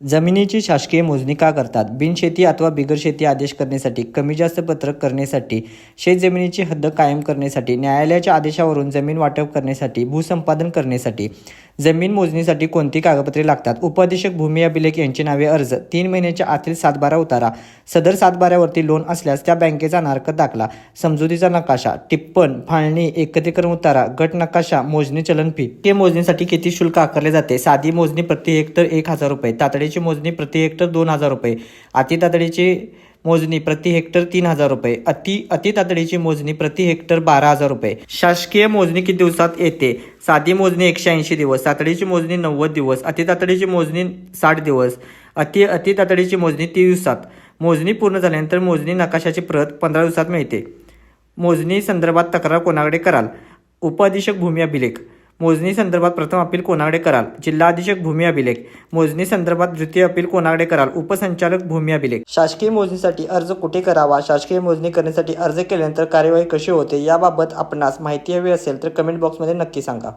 जमिनीची शासकीय मोजणी का करतात? बिनशेती अथवा बिगर शेती आदेश करण्यासाठी कमी जास्त पत्रक करण्यासाठी शेतजमिनीची हद्द कायम करण्यासाठी न्यायालयाच्या आदेशावरून जमीन वाटप करण्यासाठी भूसंपादन करण्यासाठी जमीन मोजणीसाठी कोणती कागदपत्रे लागतात? उपअधीक्षक भूमी अभिलेख यांची नावे अर्ज तीन महिन्याच्या आतील सातबारा उतारा सदर सातबाऱ्यावरती लोन असल्यास त्या बँकेचा नारक दाखला समजुतीचा नकाशा टिप्पण फाळणी एकत्रीकरण उतारा गट नकाशा मोजणी चलन फी ते मोजणीसाठी किती शुल्क आकारले जाते? साधी मोजणी प्रति हेक्टर एक हजार रुपये तातडीची मोजणी प्रति हेक्टर दोन हजार रुपये. अति तातडीची मोजणी प्रति हेक्टर तीन हजार रुपये. अति अति तातडीची मोजणी प्रति हेक्टर बारा हजार रुपये. शासकीय मोजणी किती दिवसात येते? साधी मोजणी एकशे ऐंशी दिवस तातडीची मोजणी नव्वद दिवस अति तातडीची मोजणी साठ दिवस अति अति तातडीची मोजणी तीस दिवसात. मोजणी पूर्ण झाल्यानंतर मोजणी नकाशाची प्रत पंधरा दिवसात मिळते. मोजणी संदर्भात तक्रार कोणाकडे कराल? उपअधीक्षक भूमी अभिलेख. मोजणी संदर्भात प्रथम अपील कोणाकडे कराल? जिल्हा अधीक्षक भूमी अभिलेख. मोजणी संदर्भात द्वितीय अपील कोणाकडे कराल? उपसंचालक भूमी अभिलेख. शासकीय मोजणीसाठी अर्ज कुठे करावा? शासकीय मोजणी करण्यासाठी अर्ज केल्यानंतर कार्यवाही कशी होते? याबाबत आपणास माहिती हवी असेल तर कमेंट बॉक्समध्ये नक्की सांगा.